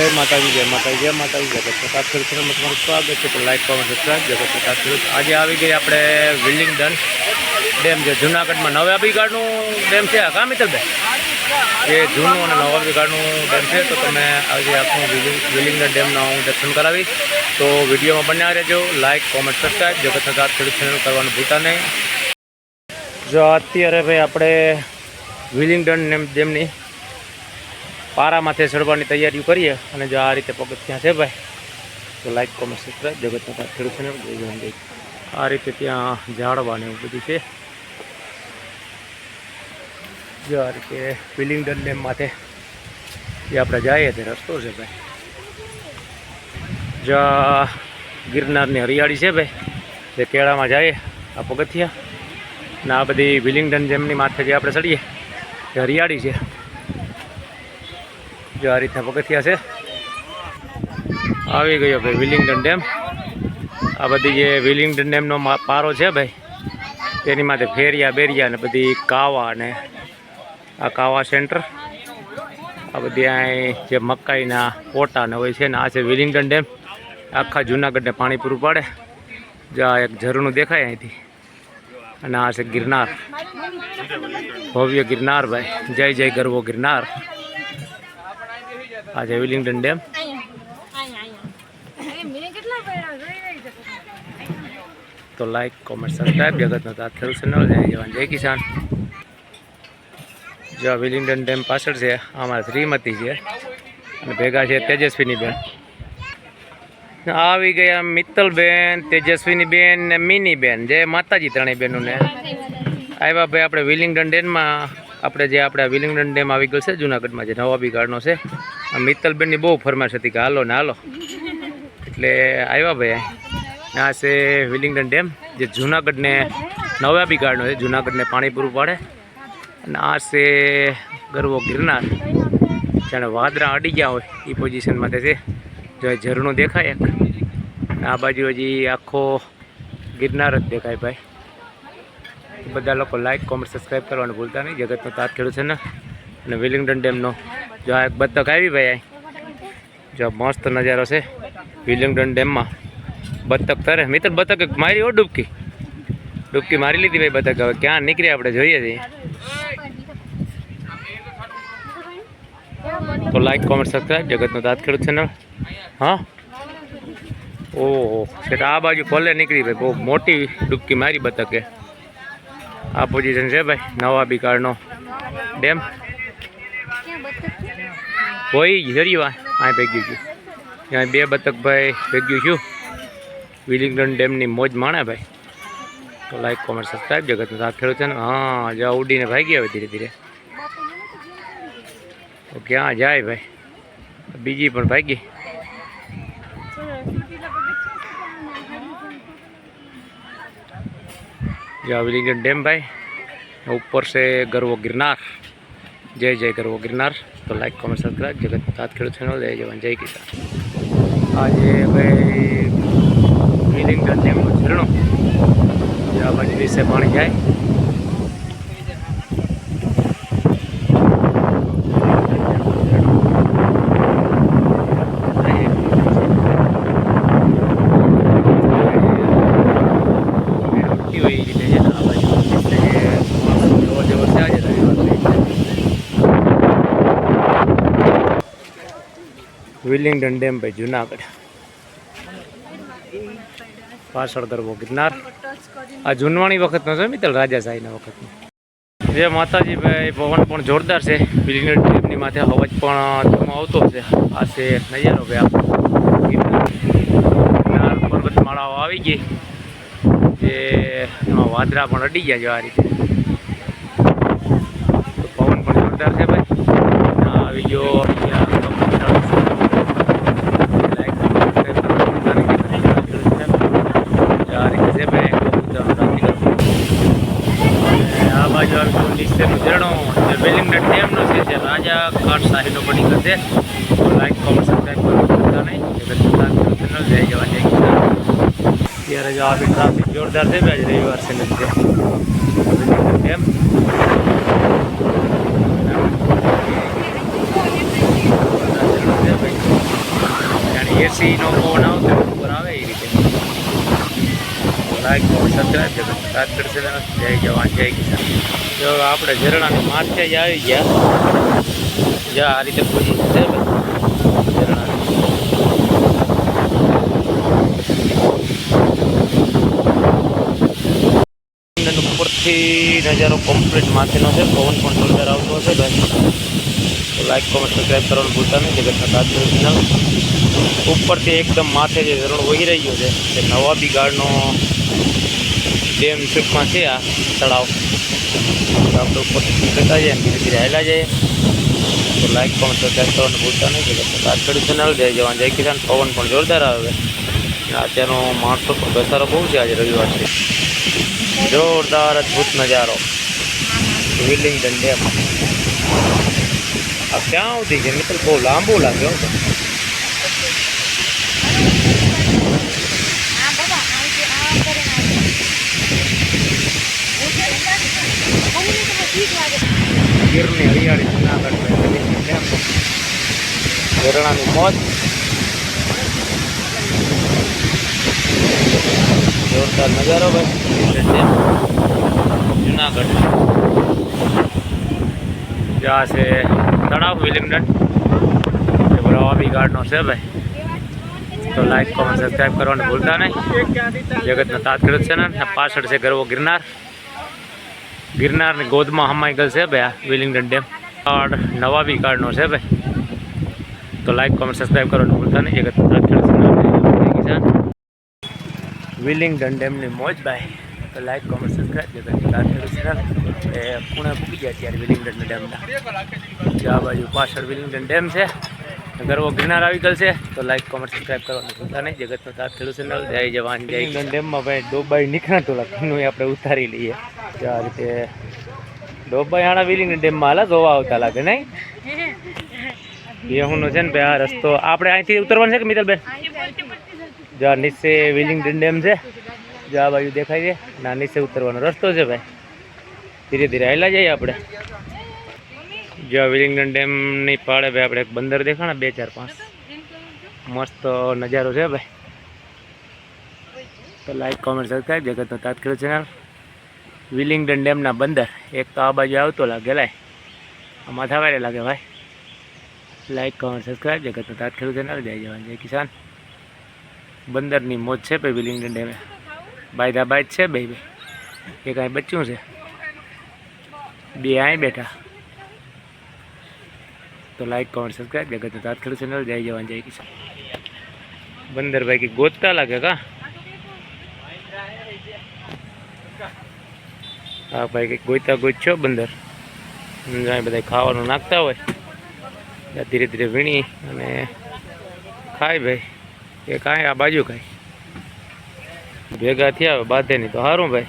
જય માતાજી જય માતાજી જય માતાજી. જગત પ્રકાશ ખેડૂત ચેનલમાં તમારું સ્વાગત છે. તો like comment subscribe Jagat Prakash ખેડૂત. આજે આવી ગઈ આપણે વિલિંગડન ડેમ છે. જુનાગઢમાં નવાબી ગાડનું ડેમ છે. કા મિત્રભાઈ એ જૂનું અને નવાબી ગાડનું ડેમ છે. તો તમે આજે આપણું વિલિંગ વિલિંગડન ડેમના હું દર્શન કરાવીશ. તો વિડીયોમાં બન્યા રહેજો. Like comment subscribe Jagat Prakash ખેડૂત ચેનલ કરવાનું ભૂલતા નહીં. જો અત્યારે ભાઈ આપણે વિલિંગડન ડેમ ડેમની પારા માથે ચડવાની તૈયારીઓ કરીએ અને જો આ રીતે પગથિયાં છે ભાઈ, તો લાઈક કોમેન્ટ સબસ્ક્રાઈબ જગતના ખેડૂત છે આ રીતે ત્યાં ઝાડવાને એવું બધું છે. જો આ રીતે વિલિંગડન ડેમ માથે જે આપણે જઈએ તે રસ્તો છે ભાઈ. જો ગિરનારની હરિયાળી છે ભાઈ જે કેળામાં જઈએ આ પગથિયા. ને આ બધી વિલિંગડન ડેમની માથે જે આપણે ચડીએ તે હરિયાળી છે. જો આ રીતના પગથિયા છે. આવી ગયો ભાઈ વિલિંગડન ડેમ. આ બધી જે વિલિંગડન ડેમનો પારો છે ભાઈ, તેની માથે ફેરિયા, બેરિયા ને બધી કાવા ને આ કાવા સેન્ટર. આ બધી અહીં જે મકાઈના પોટા ને હોય છે ને, આ છે વિલિંગડન ડેમ. આખા જુનાગઢને પાણી પૂરું પાડે. જો આ એક ઝરણું દેખાય અહીંથી. અને આ છે ગિરનાર. ભવ્ય ગિરનાર ભાઈ. જય જય ગરવો ગિરનાર. આ છે વિલિંગડન ડેમ. તો લાઈક કોમેન્ટ સબસ્ક્રાઈબ જગતનો તાત ખેડૂત ચેનલ જય જવાન, જય કિસાન. જો વિલિંગડન ડેમ પાછળ છે અમારા શ્રીમતી છે અને ભેગા છે તેજસ્વીની બેન. આવી ગયા મિત્તલબેન, તેજસ્વીની બેન ને મિની બેન. જય માતાજી ત્રણેય બહેનોને આવ્યા ભાઈ આપણે વિલિંગડન ડેમમાં. આપણે જે આપણે વિલિંગડન ડેમ આવી ગયો છે, જુનાગઢમાં જે નવાબી ગાર્ડનો છે. મિત્તલબેનની બહુ ફરમાશ હતી કે હાલો ને હાલો. એટલે આવ્યા ભાઈ. આ છે વિલિંગડન ડેમ, જે જુનાગઢને નવાબી ગાર્ડનો છે, જુનાગઢને પાણી પૂરું પાડે. અને આ છે ગરવો ગિરનાર. જાણે વાદળા અડી ગયા હોય એ પોઝિશન માટે છે. જો ઝરણું દેખાય એક. આ બાજુ હજી આખો ગિરનાર જ દેખાય ભાઈ. બધા લોકો લાઈક કોમેન્ટ સબસ્ક્રાઈબ કરવાનું ભૂલતા નહીં. જગતનો તાત ખેડૂત છે ને. અને વિલિંગડન ડેમનો જો આ એક બતક આવી ભાઈ જો મસ્ત નજારો છે વિલિંગડન ડેમમાં. બતક તરે. મિત્ર બતક મારી હો ડૂબકી. ડૂબકી મારી લીધી ભાઈ બતક હવે ક્યાં નીકળી આપણે જોઈએ છીએ. તો લાઈક કોમેન્ટ સબસ્ક્રાઈબ જગતનો દાંત ખેડૂત ચેનલ હા? ઓહો. એટલે આ બાજુ ભલે નીકળી ભાઈ. બહુ મોટી ડૂબકી મારી બતકે આ પોઝિશન છે ભાઈ નવા બીકાળનો ડેમ. હોય જરી વાય આ ભેગ્યું છું. ત્યાં બે બતક ભાઈ ભેગ્યું છું. વિલિંગડન ડેમની મોજ માણે ભાઈ. તો લાઈક કોમેન્ટ સબસ્ક્રાઈબ જગત સાથ ખેડૂત છે ને, હા જ્યાં ઉડીને ભાગી હવે ધીરે ધીરે. તો ક્યાં જાય ભાઈ? બીજી પણ ભાગી. જ્યાં વિલિંગડન ડેમ ભાઈ, ઉપર છે ગરવો ગિરનાર. જય જય કરવો ગિરનાર. તો લાઈક કોમેન્ટ સબસ્ક્રાઈબ જગત સાત ખેડૂત ચેનલ જય જવાન, જય કિસાન. આજે ભાઈ મિલિંગ ગાંધીનો ઝરણો. જે આ બાજુ દિવસે પાણી જાય. વિલિંગડન ડેમ ભાઈ જુનાગઢ. પાછળ દરબો ગિરનાર. આ જૂનવાણી વખતનો છે મિત્તલ રાજાશાહીના વખતનો. જે માતાજી ભાઈ પવન પણ જોરદાર છે, વિલિંગડન ડેમની માથે અવાજ પણ આવતો છે. આ છે નજારો ભાઈ આપણો ગિરનાર પર્વતમાળાઓ આવી ગઈ. જે એમાં વાદરા પણ અડી ગયા જેવા રીતે તો પવન પણ જોરદાર છે ભાઈ આ આવી ગયો અહીંયા કપડાં લાઈક સબસ્ક્રાઈબ કરવાનું ભૂલતા નહીં. આ રીતે છે ભાઈ કબૂતરનું રાખી દઉં. અને આ બાજુ આવી ગયું નીચેનું ઝરણું જે વેલિંગડન ડેમનો છે જે રાજા ઘાટ ओपनिंग બની ગયો છે. તો લાઈક કોમેન્ટ સબસ્ક્રાઈબ કરવાનું ભૂલતા નહીં. જગત ચેનલ જય જવાન, જય કિસાન. અત્યારે જો આ બી ટ્રાફિક જોરદાર છે ભાઈ રવિવાર છે ને ભાઈ એસીનો ફોન આવતો ઉપર આવે એ રીતે. લાઈક સબસ્ક્રાઈબ કરશે જય જવાન, જય કિસાન. જો આપણે ઝરણાની માથે જ આવી ગયા. જા, આ રીતે પોઝિશન છે ઉપરથી નજારો કમ્પ્લીટ માથેનો છે. પવન પણ જોરદાર આવતો હશે, ભાઈ. લાઈક કોમેન્ટ સબસ્ક્રાઈબ કરવાનું ભૂલતા નહીં. જગતના તાત્કાલિક ચેનલ ઉપરથી એકદમ માથે જે ઝરણો વહી રહ્યો છે, તે નવાબી ગાળનો ડેમ ટ્રીપમાં છે આ તળાવ. તો આપણે ઉપરથી જતા જઈએ ધીરે ધીરે જઈએ તો લાઈક પણ સબસ્ક્રાઈબ કરવાનું ભૂલતા નહીં. જગતના તાત્કાલિક ચેનલ જય જવાન, જય કિસાન. પવન પણ જોરદાર આવે. અત્યારનો માણસો પણ ઘસારો બહુ છે આજે રવિવાર છે. જોરદાર અદ્ભુત નજારો. Willingdon dam. આ ક્યાં સુધી છે? મિત્ર, બહુ લાંબુ લાગે હો. ગીરની હરિયાળી જુનાગઢ ડેમ મોજ. જોરદાર નજારો ભાઈ. જુનાગઢમાં જ્યાં છે તળાવ વિલિંગડન એ બરાબર ગાર્ડનો છે ભાઈ. તો લાઈક કોમેન્ટ સબસ્ક્રાઈબ કરવાનું ભૂલતા નહીં. જગતનો તાત્કૃત છે ને પાછળ છે ગરવો ગિરનાર. ગિરનારની ગોદમાં હમાઈ ગયેલ છે ભાઈ આ વિલિંગડન ડેમ. કાર્ડ નવા બી કાર્ડનો છે ભાઈ તો લાઈક કોમેન્ટ સબસ્ક્રાઈબ કરવાનું ભૂલતા નહીં. એક વિલિંગડન ડેમની મોજ ભાઈ. તો લાઈક કોમેન્ટ સબસ્ક્રાઈબ એ પુણે પૂકી ગયા ત્યારે વિલિંગડન ડેમના. આ બાજુ પાછળ વિલિંગડન ડેમ છે. ગરવો ગિરનાર આવી ગયેલ છે તો લાઈક કોમેન્ટ સબસ્ક્રાઈબ કરવાનું ભૂલતા નહીં. જગતનો ખેડૂત ચેનલ જય જવાન જય કિસાન ડેમમાં ભાઈ ડોબાઈ નીકળ્યા તો ઘણું આપણે ઉતારી લઈએ. તો આ રીતે ડોબાઈ આણા વિલિંગડન ડેમમાં હાલા જોવા આવતા લાગે નહીં? બેહુનો છે ને ભાઈ આ રસ્તો. આપણે અહીંથી ઉતરવાનું છે કે મિત્તલબેન જો નીચે વિલિંગ ડેમ છે. જો આ બાજુ દેખાય છે. ના નીચે ઉતરવાનો રસ્તો છે ભાઈ. ધીરે ધીરે હાલ્યા જઈએ આપણે. જો વિલિંગડન ડેમની પાળે ભાઈ આપણે એક બંદર દેખાણા બે ચાર પાંચ. મસ્ત નજારો છે ભાઈ. તો લાઈક કોમેન્ટ સબસ્ક્રાઈબ જગતનો તાત્કાલિક ચેનલ વિલિંગડન ડેમના બંદર. એક તો આ બાજુ આવતો લાગે, લાય. આ માથા લાગે ભાઈ. લાઈક કોમેન્ટ સબસ્ક્રાઈબ જગતનો તાત્કાલિક ચેનલ જય જવાન, જય કિસાન. બંદરની મોજ છે ભાઈ વિલિંગડન ડેમે. બાયદા બાય છે ભાઈ ભાઈ એ કાંઈ બચ્યું છે. બે અહીં બેઠા. તો લાઈક કોમેન્ટ સબસ્ક્રાઈબ જગતનો તાત્કાલિક ચેનલ જય જવાન, જય કિસાન. બંદર ભાઈ કે ગોતતા લાગે કા? હા, ભાઈ કે ગોતા ગોચ્યો બંદર? અહીં બધા ખાવાનું નાખતા હોય. ધીરે ધીરે વીણી અને ખાય ભાઈ. એ કાંઈ, આ બાજુ કાંઈ. ભેગા થયા બાંધે નહીં તો સારું ભાઈ.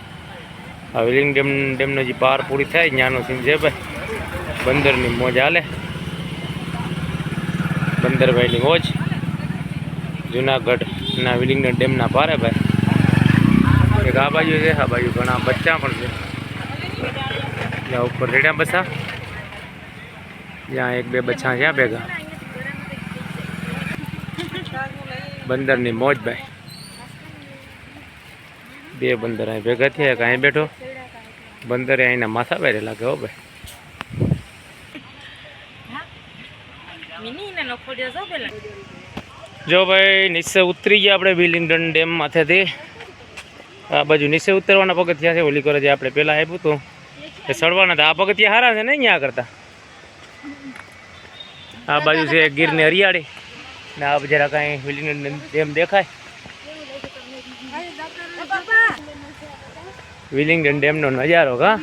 આ વિલિંગ ડેમ ડેમનો જે પાર પૂરી થાય, ત્યાંનો સીન છે ભાઈ. બંદરની મોજ હાલે. બંદરભાઈની મોજ જુનાગઢના વિલિંગડન ડેમના પારે ભાઈ. એક આ બાજુ છે, આ બાજુ ઘણા બચ્ચા પણ છે. ત્યાં ઉપર રેડ્યા બસા. ત્યાં એક બે બચ્ચા છે ભેગા. બંદરની મોજ ભાઈ. બે બંદર અહીં ભેગા થયા કાંઈ બેઠો. બંદરે અહીંના માથા બેરેલા કે હો ભાઈ? જો ભાઈ, નીચે ઉતરી ગયા આપણે બિલિંગડન ડેમ માથેથી. આ બાજુ નીચે ઉતરવાના પગથિયા છે, ઓલી કરે જે આપણે પહેલાં આપ્યું હતું. એ સડવાના હતા. આ પગથિયા સારા છે ને અહીંયા કરતા આ બાજુ છે ગીરની હરિયાળી. ને આ જરા કાંઈ વિલિંગડન ડેમ દેખાય. વિલિંગડન ડેમનો નજારો કા?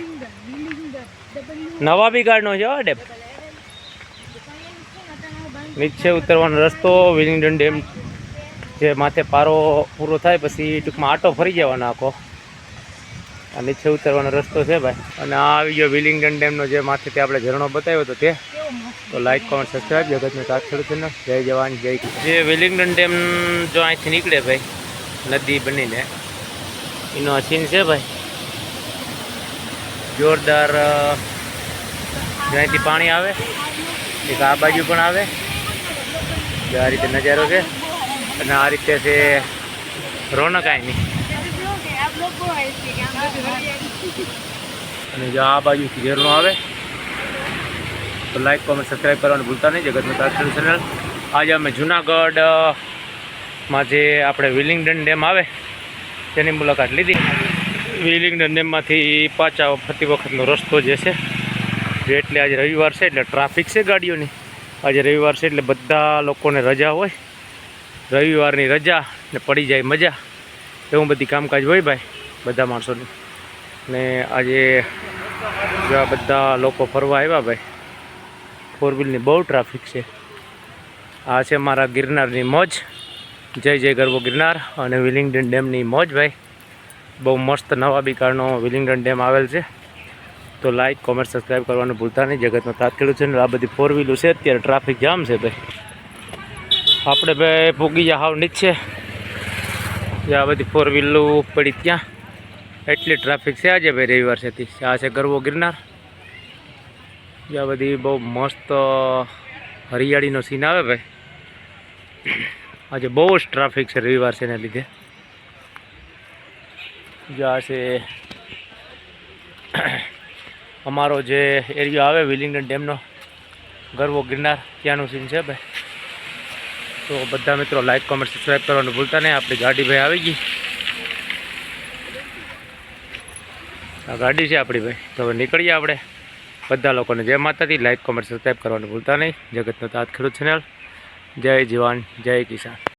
નવાબી ગાર્ડનો છે આ ડેમ. નીચે ઉતરવાનો રસ્તો વિલિંગડન ડેમ જે માથે પારો પૂરો થાય પછી ટૂંકમાં આટો ફરી જવાનો આખો. આ નીચે ઉતરવાનો રસ્તો છે ભાઈ. અને આ આવી ગયો વિલિંગડન ડેમનો જે માથેથી આપણે ઝરણો બતાવ્યો હતો તે. તો લાઈક કોમેન્ટ સબસ્ક્રાઈબ જગતને તાત્કાલિક છે ને. જય જવાન, જય જે વિલિંગડન ડેમ જો અહીંથી નીકળે ભાઈ, નદી બનીને, એનો આ સીન છે ભાઈ. જોરદાર જ્યાંથી પાણી આવે, એક આ બાજુ પણ આવે. જો આ રીતે નજારો છે. અને આ રીતે છે રોનક આની અને જો આ બાજુ ઝેરનો આવે, તો લાઈક કોમેન્ટ સબસ્ક્રાઈબ કરવાનું ભૂલતા નહીં. જગતનો તાક્ષર ચેનલ. આજે અમે જુનાગઢમાં જે આપણે વિલિંગડન ડેમ આવે, તેની મુલાકાત લીધી. વિલિંગડન ડેમમાંથી પાછા ફરતી વખતનો રસ્તો જે છે એટલે આજે રવિવાર છે, એટલે ટ્રાફિક છે ગાડીઓની. આજે રવિવાર છે એટલે બધા લોકોને રજા હોય. રવિવારની રજા ને પડી જાય મજા. એવું બધી કામકાજ હોય ભાઈ, બધા માણસોની. ને આજે જો બધા લોકો ફરવા આવ્યા ભાઈ ફોર વ્હીલની બહુ ટ્રાફિક છે. આ છે મારા ગિરનારની મોજ. જય જય ગરબો ગિરનાર અને વિલિંગડન ડેમની મોજ ભાઈ. બહુ મસ્ત નવા બિકારનો વિલિંગડન ડેમ આવેલ છે. તો લાઈક કોમેન્ટ સબસ્ક્રાઈબ કરવાનું ભૂલતા નહીં. જગતમાં તાત ખેડૂત છે ને આ બધી ફોર વ્હીલો છે. અત્યારે ટ્રાફિક જામ છે ભાઈ. આપણે ભાઈ પૂગી જા હાવ નીચે. આ બધી ફોર વ્હીલો પડી ત્યાં. એટલી ટ્રાફિક છે આજે ભાઈ રવિવાર છેથી. આ છે ગરવો ગિરનાર. આ બધી બહુ મસ્ત હરિયાળીનો સીન આવે ભાઈ. આજે બહુ જ ટ્રાફિક છે રવિવાર છે એના લીધે. જ્યાં છે અમારો જે એરિયો આવે, વિલિંગડન ડેમનો, ગરવો ગિરનાર, ત્યાંનું સીન છે ભાઈ. તો બધા મિત્રો લાઈક કોમેન્ટ સબસ્ક્રાઈબ કરવાનું ભૂલતા નહીં. આપણી ગાડી ભાઈ આવી ગઈ. આ ગાડી છે આપણી ભાઈ. તો હવે નીકળીએ આપણે. બધા લોકોને જય માતાજી. લાઈક કોમેન્ટ સબસ્ક્રાઈબ કરવાનું ભૂલતા નહીં. જગતનો તાત ખેડૂત ચેનલ જય જવાન, જય કિસાન.